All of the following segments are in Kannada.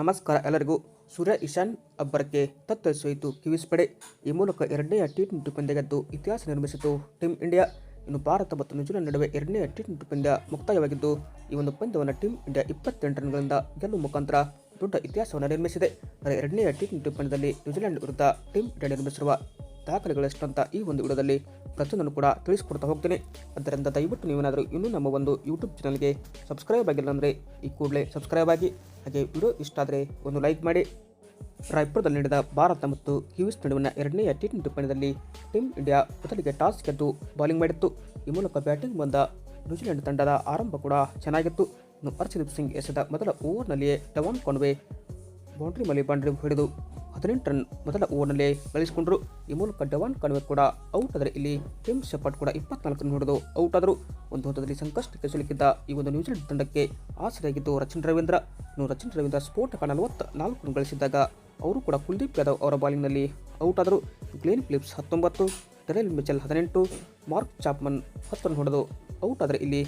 ನಮಸ್ಕಾರ ಎಲ್ಲರಿಗೂ. ಸೂರ್ಯ ಇಶಾನ್ ಅಬ್ಬರಕ್ಕೆ ತತ್ತರಿಸೋಯಿತು. ಕಿವೀಸ್ ಪಡೆ ಈ ಮೂಲಕ ಎರಡನೆಯ ಟಿ ಟ್ವೆಂಟಿ ಪಂದ್ಯ ಗೆದ್ದು ಇತಿಹಾಸ ನಿರ್ಮಿಸಿತು. ಟೀಮ್ ಇಂಡಿಯಾ ಇನ್ನು ಭಾರತ ಮತ್ತು ನ್ಯೂಜಿಲೆಂಡ್ ನಡುವೆ ಎರಡನೆಯ ಟಿ ಟ್ವೆಂಟಿ ಪಂದ್ಯ ಮುಕ್ತಾಯವಾಗಿದ್ದು, ಈ ಒಂದು ಪಂದ್ಯವನ್ನು ಟೀಮ್ ಇಂಡಿಯಾ ಇಪ್ಪತ್ತೆಂಟು ರನ್ಗಳಿಂದ ಗೆಲ್ಲುವ ಮುಖಾಂತರ ದೊಡ್ಡ ಇತಿಹಾಸವನ್ನು ನಿರ್ಮಿಸಿದೆ. ಎರಡನೆಯ ಟಿ ಟ್ವೆಂಟಿ ಪಂದ್ಯದಲ್ಲಿ ನ್ಯೂಜಿಲೆಂಡ್ ವಿರುದ್ಧ ಟೀಮ್ ಇಂಡಿಯಾ ನಿರ್ಮಿಸಿರುವ ದಾಖಲೆಗಳಷ್ಟಂತ ಈ ಒಂದು ವಿಡಿಯೋದಲ್ಲಿ ಪ್ರತಿಯೊಂದನ್ನು ಕೂಡ ತಿಳಿಸ್ಕೊಡ್ತಾ ಹೋಗ್ತೇನೆ. ಅದರಿಂದ ದಯವಿಟ್ಟು ನೀವೇನಾದರೂ ಇನ್ನೂ ನಮ್ಮ ಒಂದು ಯೂಟ್ಯೂಬ್ ಚಾನಲ್ಗೆ ಸಬ್ಸ್ಕ್ರೈಬ್ ಆಗಿಲ್ಲ ಅಂದರೆ ಈ ಕೂಡಲೇ ಸಬ್ಸ್ಕ್ರೈಬ್ ಆಗಿ, ಹಾಗೆ ವಿಡಿಯೋ ಇಷ್ಟ ಆದರೆ ಒಂದು ಲೈಕ್ ಮಾಡಿ. ರಾಯ್ಪುರದಲ್ಲಿ ನಡೆದ ಭಾರತ ಮತ್ತು ಕಿವೀಸ್ ನಡುವಿನ ಎರಡನೇ ಟಿ ಟ್ವೆಂಟಿ ಪಂದ್ಯದಲ್ಲಿ ಟೀಮ್ ಇಂಡಿಯಾ ಮೊದಲಿಗೆ ಟಾಸ್ ಗೆದ್ದು ಬೌಲಿಂಗ್ ಮಾಡಿತ್ತು. ಈ ಮೂಲಕ ಬ್ಯಾಟಿಂಗ್ ಬಂದ ನ್ಯೂಜಿಲೆಂಡ್ ತಂಡದ ಆರಂಭ ಕೂಡ ಚೆನ್ನಾಗಿತ್ತು. ಇನ್ನು ಹರ್ಷದೀಪ್ ಸಿಂಗ್ ಎಸೆದ ಮೊದಲ ಓವರ್ನಲ್ಲಿಯೇ ಟವಾನ್ ಕೊಂಡ್ವೆ ಬೌಂಡ್ರಿ ಮೇಲೆ ಬೌಂಡ್ರಿ ಹೊಡೆದು ಹದಿನೆಂಟು ರನ್ ಮೊದಲ ಓವರ್ನಲ್ಲೇ ಗಳಿಸಿಕೊಂಡ್ರು. ಈ ಮೂಲಕ ಡವಾನ್ ಕಣ್ವರ್ ಕೂಡ ಔಟ್ ಆದರೆ ಇಲ್ಲಿ ಟಿಮ್ ಶೆಪರ್ಡ್ ಕೂಡ ಇಪ್ಪತ್ನಾಲ್ಕು ರನ್ ಹೊಡೆದು ಔಟ್ ಆದರು ಒಂದು ಹಂತದಲ್ಲಿ ಸಂಕಷ್ಟಕ್ಕೆ ಸಿಲುಕಿದ್ದ ಈ ಒಂದು ನ್ಯೂಜಿಲೆಂಡ್ ತಂಡಕ್ಕೆ ಆಸರೆಯಾಗಿದ್ದು ರಚಿನ್ ರವೀಂದ್ರ. ಇನ್ನು ರಚಿನ್ ರವೀಂದ್ರ ಸ್ಫೋಟಕ ನಲವತ್ತ ನಾಲ್ಕು ರನ್ ಗಳಿಸಿದ್ದಾಗ ಅವರು ಕೂಡ ಕುಲ್ದೀಪ್ ಯಾದವ್ ಅವರ ಬಾಲಿಂಗ್ನಲ್ಲಿ ಔಟ್ ಆದರು. ಗ್ಲೇನ್ ಫಿಲಿಪ್ಸ್ ಹತ್ತೊಂಬತ್ತು ಟೆರೆಲ್ ಮಿಚೆಲ್ ಹದಿನೆಂಟು, ಮಾರ್ಕ್ ಚಾಪ್ಮನ್ ಹತ್ತು ರನ್ ಹೊಡೆದು ಔಟ್ ಆದರೆ ಇಲ್ಲಿ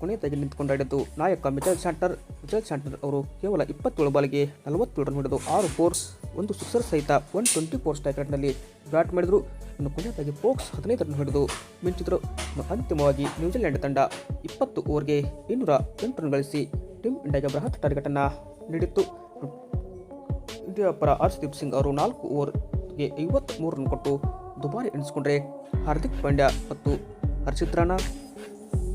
ಕೊನೆಯದಾಗಿ ನಿಂತುಕೊಂಡಾಡಿದ್ದು ನಾಯಕ ಮಿಚೆಲ್ ಸ್ಯಾಂಟರ್. ಮಿಚೆಲ್ ಸ್ಯಾಂಟರ್ ಅವರು ಕೇವಲ ಇಪ್ಪತ್ತೇಳು ಬಾಲಿಗೆ ನಲವತ್ತೇಳು ರನ್ ಹೊಡೆದು ಆರು ಫೋರ್ಸ್ ಒಂದು ಸಿಕ್ಸರ್ ಸಹಿತ one twenty four strike bat ಮಾಡಿದರು. ಇನ್ನು ಕೊನೆಯದಾಗಿ ಫೋಕ್ಸ್ ಹದಿನೈದು ರನ್ ಹಿಡಿದು ಮಿಂಚಿದ್ರು. ಅಂತಿಮವಾಗಿ ನ್ಯೂಜಿಲೆಂಡ್ ತಂಡ ಇಪ್ಪತ್ತು ಓವರ್ಗೆ ಇನ್ನೂರ ಎಂಟು ರನ್ ಗಳಿಸಿ ಟೀಮ್ ಇಂಡಿಯಾಗೆ ಬೃಹತ್ ಟಾರ್ಗೆಟನ್ನು ನೀಡಿತ್ತು. ಇಂಡಿಯಾ ಪರ ಹರ್ಷದೀಪ್ ಸಿಂಗ್ ಅವರು ನಾಲ್ಕು ಓವರ್ಗೆ ಐವತ್ತ್ಮೂರು ರನ್ ಕೊಟ್ಟು ದುಬಾರಿ ಎಣಿಸಿಕೊಂಡ್ರೆ ಹಾರ್ದಿಕ್ ಪಾಂಡ್ಯ ಮತ್ತು ಹರ್ಷಿತ್ ರಾಣಾ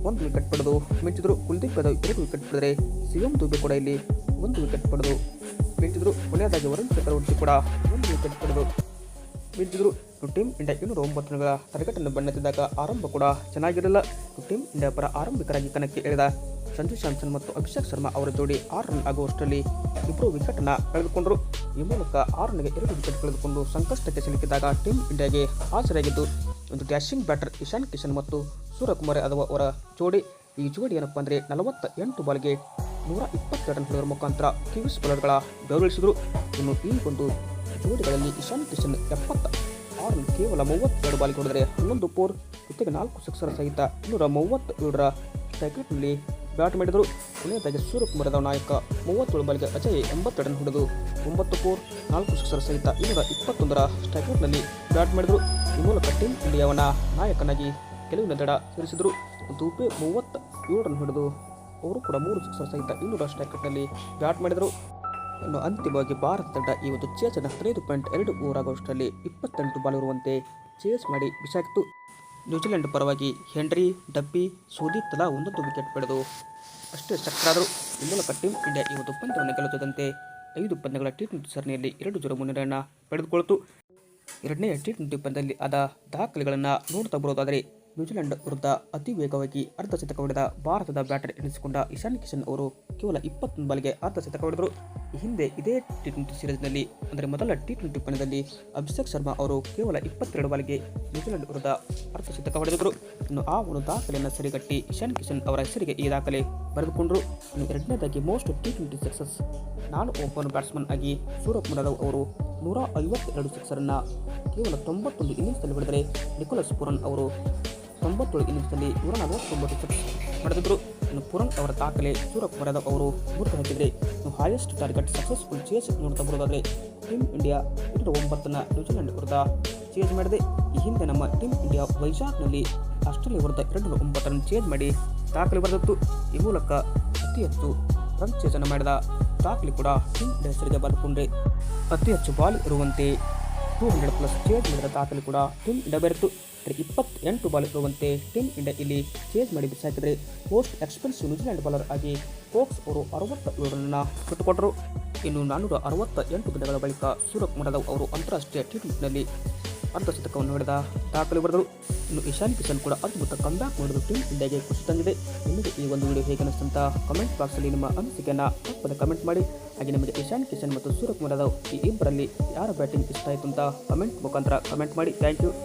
ಒಂದು ವಿಕೆಟ್ ಪಡೆದು ಮಿಂಚಿದ್ರು. ಕುಲ್ದೀಪ್ ಯಾದವ್ ಎರಡು ವಿಕೆಟ್ ಪಡೆದರೆ ಸಿಎಂ ದುಬೆ ಕೂಡ ಇಲ್ಲಿ ಒಂದು ವಿಕೆಟ್ ಪಡೆದು ಮಿಂಚಿದ್ರು ಕೊನೆಯದಾಗಿ ವರುಣ್ ಚಕ್ರವರ್ತಿ ಕೂಡ. ಒಂದು ವಿಕೆಟ್ ಪಡೆದು ಟೀಮ್ ಇಂಡಿಯಾ ಇನ್ನೂರ ಒಂಬತ್ತು ರನ್ಗಳ ತಡೆಗಟ್ಟನ್ನು ಬಣ್ಣೆತ್ತಿದ್ದಾಗ ಆರಂಭ ಕೂಡ ಚೆನ್ನಾಗಿರಲಿಲ್ಲ. ಟೀಮ್ ಇಂಡಿಯಾ ಪರ ಆರಂಭಿಕರಾಗಿ ಕಣಕ್ಕೆ ಇಳಿದ ಸಂಜು ಸ್ಯಾಮ್ಸನ್ ಮತ್ತು ಅಭಿಷೇಕ್ ಶರ್ಮಾ ಅವರ ಜೋಡಿ ಆರು ರನ್ ಆಗುವಷ್ಟರಲ್ಲಿ ಇಬ್ಬರು ವಿಕೆಟನ್ನು ಕಳೆದುಕೊಂಡರು. ಈ ಮೂಲಕ ಆರು ರನ್ಗೆ ಎರಡು ವಿಕೆಟ್ ಕಳೆದುಕೊಂಡು ಸಂಕಷ್ಟಕ್ಕೆ ಸಿಲುಕಿದಾಗ ಟೀಮ್ ಇಂಡಿಯಾಗೆ ಹಾಜರಾಗಿದ್ದು ಒಂದು ಡ್ಯಾಶಿಂಗ್ ಬ್ಯಾಟರ್ ಇಶಾನ್ ಕಿಶನ್ ಮತ್ತು ಸೂರ್ಯಕುಮಾರ್ ಯಾದವ್ ಅವರ ಜೋಡಿ. ಈ ಜೋಡಿ ಏನಪ್ಪ ಅಂದರೆ ನಲವತ್ತ ಎಂಟು ಬಾಲ್ಗೆ ನೂರ ಇಪ್ಪತ್ತೆರಡು ರನ್ ಹೊಡೆಯುವ ಮುಖಾಂತರ ಕಿವೀಸ್ ಬೌಲರ್ಗಳ ಬೆವರಿಳಿಸಿದರು ಇನ್ನು ಈ ಒಂದು ಜೋಡಿಗಳಲ್ಲಿ ಇಶಾನ್ ಕಿಶನ್ ಎಪ್ಪತ್ತ ಆರು ಕೇವಲ ಮೂವತ್ತೆರಡು ಬಾಲಿಗೆ ಹೊಡೆದರೆ ಹನ್ನೊಂದು ಫೋರ್ ಜೊತೆಗೆ ನಾಲ್ಕು ಸಿಕ್ಸರ್ ಸಹಿತ ಇನ್ನೂರ ಮೂವತ್ತೇಳರ ಸ್ಟ್ರೈಕ್ನಲ್ಲಿ ಬ್ಯಾಟ್ ಮಾಡಿದರು. ಕೊನೆಯದಾಗಿ ಸೂರ್ಯಕುಮಾರ್ ಯಾದವ್ ನಾಯಕ ಮೂವತ್ತೇಳು ಬಾಲಿಗೆ ಅಜಯ್ ಎಂಬತ್ತೆರಡು ರನ್ ಹೊಡೆದು ಒಂಬತ್ತು ಫೋರ್ ನಾಲ್ಕು ಸಿಕ್ಸರ್ ಸಹಿತ ಇನ್ನೂರ ಇಪ್ಪತ್ತೊಂದರ ಸ್ಟ್ರೈಕ್ನಲ್ಲಿ ಬ್ಯಾಟ್ ಮಾಡಿದರು. ಈ ಮೂಲಕ ಟೀಮ್ ಇಂಡಿಯಾವನ್ನ ನಾಯಕನಾಗಿ ಗೆಲುವಿನ ದಡ ಸೇರಿಸಿದರು. ದೂಪೆ ಮೂವತ್ತ ಏಳು ರನ್ ಹೊಡೆದು ಅವರು ಕೂಡ ಮೂರು ಸಿಕ್ಸರ್ ಸಹಿತ ಇನ್ನೂರ ಸ್ಟ್ರೈಕ್ನಲ್ಲಿ ಬ್ಯಾಟ್ ಮಾಡಿದರು. ಇನ್ನು ಅಂತಿಮವಾಗಿ ಭಾರತ ತಂಡ ಈ ಒಂದು ಚೇಸನ್ನು ಹದಿನೈದು ಪಾಯಿಂಟ್ ಎರಡು ಓವರ್ ಆಗುವಷ್ಟರಲ್ಲಿ ಇಪ್ಪತ್ತೆಂಟು ಬಾಲ್ ಇರುವಂತೆ ಚೇಸ್ ಮಾಡಿ ಬಿಸಾಕಿತು ನ್ಯೂಜಿಲೆಂಡ್ ಪರವಾಗಿ ಹೆನ್ರಿ, ಡಬ್ಬಿ, ಸುದೀಪ್ ತಲಾ ಒಂದೊಂದು ವಿಕೆಟ್ ಪಡೆದು ಅಷ್ಟೇ ಚಕ್ರಾದರೂ ಈ ಮೂಲಕ ಟೀಮ್ ಇಂಡಿಯಾ ಈ ಒಂದು ಪಂದ್ಯವನ್ನು ಗೆಲ್ಲುತ್ತಿದ್ದಂತೆ ಐದು ಪಂದ್ಯಗಳ ಟಿ ಟ್ವೆಂಟಿ ಸರಣಿಯಲ್ಲಿ ಎರಡು ಜೀರೋ ಮುನ್ನಡೆಯನ್ನು ಪಡೆದುಕೊಳ್ತು. ಎರಡನೇ ಟಿ ಟ್ವೆಂಟಿ ಪಂದ್ಯದಲ್ಲಿ ಆದ ದಾಖಲೆಗಳನ್ನು ನೋಡ್ತಾ ಬರೋದಾದರೆ ನ್ಯೂಜಿಲೆಂಡ್ ವಿರುದ್ಧ ಅತಿ ವೇಗವಾಗಿ ಅರ್ಧ ಶತಕ ಹೊಡೆದ ಭಾರತದ ಬ್ಯಾಟರ್ ಎನಿಸಿಕೊಂಡ ಇಶಾನ್ ಕಿಶನ್ ಅವರು ಕೇವಲ ಇಪ್ಪತ್ತೊಂದು ಬಾಲ್ಗೆ ಅರ್ಧ ಶತಕ ಹೊಡೆದರು ಹಿಂದೆ ಇದೇ ಟಿ ಟ್ವೆಂಟಿ ಸೀರೀಸ್ನಲ್ಲಿ, ಅಂದರೆ ಮೊದಲ ಟಿ ಟ್ವೆಂಟಿ ಪಂದ್ಯದಲ್ಲಿ ಅಭಿಷೇಕ್ ಶರ್ಮಾ ಅವರು ಕೇವಲ ಇಪ್ಪತ್ತೆರಡು ಬಾಲ್ಗೆ ನ್ಯೂಜಿಲೆಂಡ್ ವಿರುದ್ಧ ಅರ್ಧ ಶತಕ ಹೊಡೆದರು ಇನ್ನು ಆ ಒಂದು ದಾಖಲೆಯನ್ನು ಸರಿಗಟ್ಟಿ ಇಶಾನ್ ಕಿಶನ್ ಅವರ ಹೆಸರಿಗೆ ಈ ದಾಖಲೆ ಬರೆದುಕೊಂಡರು. ಇನ್ನು ಎರಡನೇದಾಗಿ ಮೋಸ್ಟ್ ಟಿ ಟ್ವೆಂಟಿ ಸಕ್ಸಸ್ ನಾನು ಓಪನ್ ಬ್ಯಾಟ್ಸ್ಮನ್ ಆಗಿ ಸೂರಪ್ ಮುರಾದವ್ ಅವರು ನೂರ ಐವತ್ತೆರಡು ಸಿಕ್ಸರನ್ನು ಕೇವಲ ತೊಂಬತ್ತೊಂದು ಇನ್ನಿಂಗ್ಸ್ನಲ್ಲಿ ಬಿಡಿದರೆ ನಿಕೋಲಸ್ ಪುರನ್ ಅವರು ತೊಂಬತ್ತೇಳು ಇನ್ನಿಂಗ್ಸ್ನಲ್ಲಿ ನೂರ ನಲವತ್ತೊಂಬತ್ತು ಸಿಕ್ಸ್ ಪಡೆದಿದ್ದರು ಇನ್ನು ಪುರನ್ ಅವರ ದಾಖಲೆ ಸೂರಪ್ ಯಾದವ್ ಅವರು ಮುರಿದು ಹಾಕಿದರೆ ಇನ್ನು ಹೈಯೆಸ್ಟ್ ಟಾರ್ಗೆಟ್ ಸಕ್ಸಸ್ಫುಲ್ ಚೇಸ್ ನೋಡ್ತಾ ಬರೋದಾದರೆ ಟೀಮ್ ಇಂಡಿಯಾ ಇನ್ನೂರ ಒಂಬತ್ತನ್ನು ನ್ಯೂಜಿಲೆಂಡ್ ವಿರುದ್ಧ ಚೇಂಜ್ ಮಾಡಿದೆ. ಈ ಹಿಂದೆ ನಮ್ಮ ಟೀಮ್ ಇಂಡಿಯಾ ವೈಜಾಗ್ನಲ್ಲಿ ಆಸ್ಟ್ರೇಲಿಯಾ ವಿರುದ್ಧ ಎರಡು ಒಂಬತ್ತರನ್ನು ಚೇಂಜ್ ಮಾಡಿ ದಾಖಲೆ ಬರೆದಿತ್ತು. ಈ ಮೂಲಕ ಅತಿ ಹೆಚ್ಚು ರನ್ ಚೇಜನ್ನು ಮಾಡಿದ ದಾಖಲೆ ಕೂಡ ಟೀಮ್ ಇಂಡಿಯಾ ಹೆಸರಿಗೆ ಬರೆದುಕೊಂಡ್ರೆ ಅತಿ ಹೆಚ್ಚು ಬಾಲ್ ಇರುವಂತೆ ಟೂ ಹಂಡ್ರೆಡ್ ಪ್ಲಸ್ ಚೇಂಜ್ ಮಾಡಿದ ದಾಖಲೆ ಕೂಡ ಟೀಮ್ ಇಂಡಿಯಾ ಬೆರೆತು ಇಪ್ಪತ್ತೆಂಟು ಬಾಲ್ ಇರುವಂತೆ ಟೀಮ್ ಇಂಡಿಯಾ ಇಲ್ಲಿ ಚೇಂಜ್ ಮಾಡಿ ಬಿಸಾಕಿದರೆ post expensive New Zealand bowler ಆಗಿ ಕೋಕ್ಸ್ ಅವರು ಅರವತ್ತ ಏಳರನ್ನು ಬಿಟ್ಟುಕೊಟ್ಟರು ಇನ್ನು ನಾನ್ನೂರ ಅರವತ್ತ ಎಂಟು ದಿನಗಳ ಬಳಿಕ ಸೂರಪ್ ಮಾಡದವ್ ಅವರು ಅಂತಾರಾಷ್ಟ್ರೀಯ ಟಿ ಅರ್ಧಶತಕವನ್ನು ಹೊಡೆದ ದಾಖಲೆ ಬರೆದರು. ಇನ್ನು ಇಶಾನ್ ಕಿಶನ್ ಕೂಡ ಅದ್ಭುತ ಕಂಬ್ಯಾಕ್ ಮಾಡಿದ್ರು ಟೀಮ್ ಇಂಡಿಯಾಗೆ ಖುಷಿ ತಂದಿದೆ. ನಿಮಗೆ ಈ ಒಂದು ವಿಡಿಯೋ ಹೇಗೆ ಅನಿಸ್ತಂತ ಕಮೆಂಟ್ ಬಾಕ್ಸಲ್ಲಿ ನಿಮ್ಮ ಅನಿಸಿಕೆಯನ್ನು ತಪ್ಪದೆ ಕಮೆಂಟ್ ಮಾಡಿ. ಹಾಗೆ ನಿಮಗೆ ಇಶಾನ್ ಕಿಶನ್ ಮತ್ತು ಸೂರ್ಯಕುಮಾರ್ ಯಾದವ್ ಈ ಇಬ್ಬರಲ್ಲಿ ಯಾರ ಬ್ಯಾಟಿಂಗ್ ಇಷ್ಟ ಆಯಿತು ಅಂತ ಕಮೆಂಟ್ ಮುಖಾಂತರ ಕಮೆಂಟ್ ಮಾಡಿ. Thank you